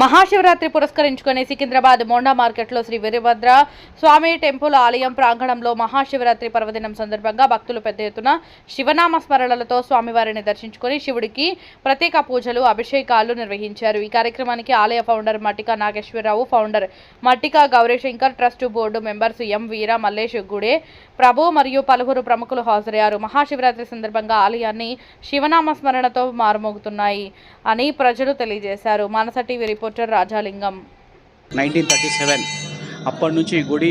మహాశివరాత్రి పురస్కరించుకొని సికింద్రాబాద్ మోండా మార్కెట్లో శ్రీ వీరభద్ర స్వామి టెంపుల్ ఆలయం ప్రాంగణంలో మహాశివరాత్రి పర్వదినం సందర్భంగా భక్తులు పెద్ద ఎత్తున శివనామ స్మరణలతో స్వామివారిని దర్శించుకొని శివుడికి ప్రత్యేక పూజలు అభిషేకాలు నిర్వహించారు. ఈ కార్యక్రమానికి ఆలయ founder Mattika Nageswara Rao founder Mattika Gowrishankar trust board members M Veera Mallesh Gude Prabhu మరియు పలువురు ప్రముఖులు హాజరయ్యారు. మహాశివరాత్రి సందర్భంగా ఆలయాన్ని శివనామ స్మరణతో మారుమోగుతున్నాయి అని ప్రజలు తెలియజేశారు. Manasa TV reporter Rajalingam. Nineteen thirty seven. అప్పటి నుంచి ఈ గుడి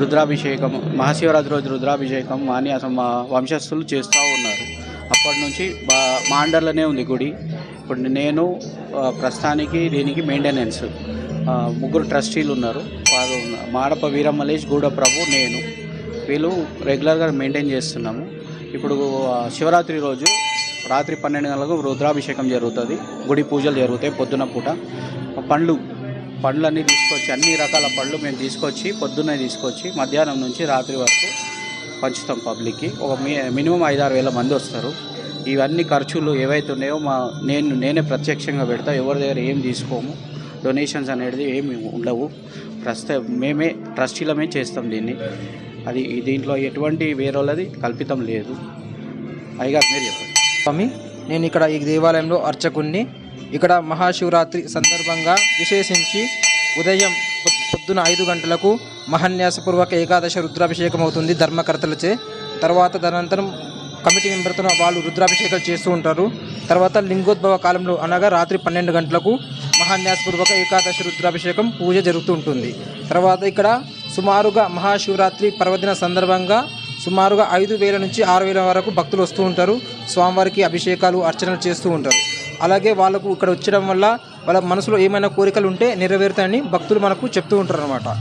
రుద్రాభిషేకం మహాశివరాత్రి రోజు రుద్రాభిషేకం అని అసలు మా వంశస్థులు చేస్తూ ఉన్నారు. అప్పటి నుంచి బా మా ఉంది గుడి. ఇప్పుడు నేను ప్రస్తుతానికి దీనికి మెయింటెనెన్స్ ముగ్గురు ట్రస్టీలు ఉన్నారు. వారు మాడప వీరమలేష్ గూడప్రభు నేను. వీళ్ళు రెగ్యులర్గా మెయింటైన్ చేస్తున్నాము. ఇప్పుడు శివరాత్రి రోజు రాత్రి పన్నెండు గంటలకు రుద్రాభిషేకం జరుగుతుంది. గుడి పూజలు జరుగుతాయి పొద్దున పూట. పండ్లు పండ్లన్నీ తీసుకొచ్చి అన్ని రకాల పండ్లు మేము తీసుకొచ్చి పొద్దున్నే తీసుకొచ్చి మధ్యాహ్నం నుంచి రాత్రి వరకు పంచుతాం పబ్లిక్కి. ఒక మినిమం ఐదారు వేల మంది వస్తారు. ఇవన్నీ ఖర్చులు ఏవైతే ఉన్నాయో మా నేను నేనే ప్రత్యక్షంగా పెడతా. ఎవరి దగ్గర ఏం తీసుకోము డొనేషన్స్ అనేది ఏమి ఉండవు. ప్రస్తుతం మేమే ట్రస్టీలమే చేస్తాం దీన్ని. అది దీంట్లో ఎటువంటి వేరేది కల్పితం లేదు. అయ్యగారు మీరు చెప్పండి. స్వామి నేను ఇక్కడ ఈ దేవాలయంలో అర్చకుణ్ణి. ఇక్కడ మహాశివరాత్రి సందర్భంగా విశేషించి ఉదయం పొద్- పొద్దున ఐదు గంటలకు మహాన్యాసపూర్వక ఏకాదశ రుద్రాభిషేకం అవుతుంది ధర్మకర్తలచే. తర్వాత తదనంతరం కమిటీ మెంబర్తో వాళ్ళు రుద్రాభిషేకాలు చేస్తూ ఉంటారు. తర్వాత లింగోద్భవ కాలంలో అనగా రాత్రి పన్నెండు గంటలకు మహాన్యాసపూర్వక ఏకాదశి రుద్రాభిషేకం పూజ జరుగుతూ ఉంటుంది. తర్వాత ఇక్కడ సుమారుగా మహాశివరాత్రి పర్వదిన సందర్భంగా సుమారుగా ఐదు వేల నుంచి ఆరు వేల వరకు భక్తులు వస్తూ ఉంటారు. స్వామివారికి అభిషేకాలు అర్చనలు చేస్తూ ఉంటారు. అలాగే వాళ్ళకు ఇక్కడ వచ్చడం వల్ల వాళ్ళ మనసులో ఏమైనా కోరికలు ఉంటే నెరవేరుతాయని భక్తులు మనకు చెప్తూ ఉంటారు అనమాట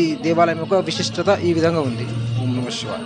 ఈ దేవాలయం యొక్క విశిష్టత ఈ విధంగా ఉంది. ఓం శివాయ.